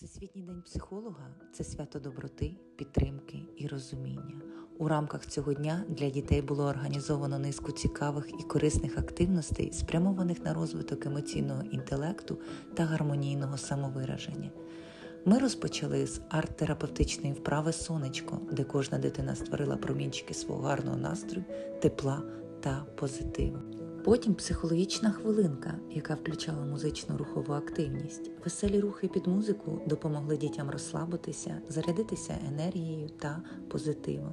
Всесвітній день психолога це свято доброти, підтримки і розуміння. У рамках цього дня для дітей було організовано низку цікавих і корисних активностей, спрямованих на розвиток емоційного інтелекту та гармонійного самовираження. Ми розпочали з арт-терапевтичної вправи Сонечко, де кожна дитина створила промінчики свого гарного настрою, тепла та позитиву. Потім психологічна хвилинка, яка включала музичну рухову активність. Веселі рухи під музику допомогли дітям розслабитися, зарядитися енергією та позитивом.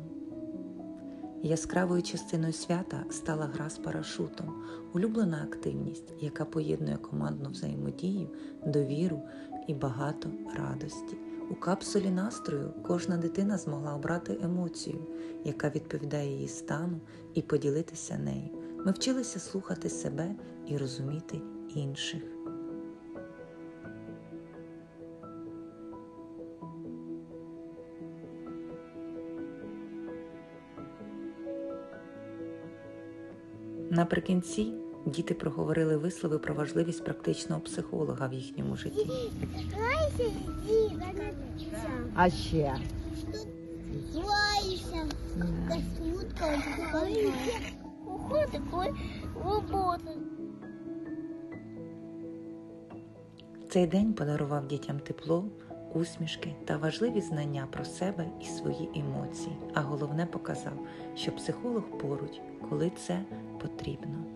Яскравою частиною свята стала гра з парашутом, улюблена активність, яка поєднує командну взаємодію, довіру і багато радості. У капсулі настрою кожна дитина змогла обрати емоцію, яка відповідає її стану, і поділитися нею. Ми вчилися слухати себе і розуміти інших. Наприкінці діти проговорили вислови про важливість практичного психолога в їхньому житті. А ще Грайся, как Уход такой робота. Цей день подарував дітям тепло, усмішки та важливі знання про себе і свої емоції. А головне показав, що психолог поруч, коли це потрібно.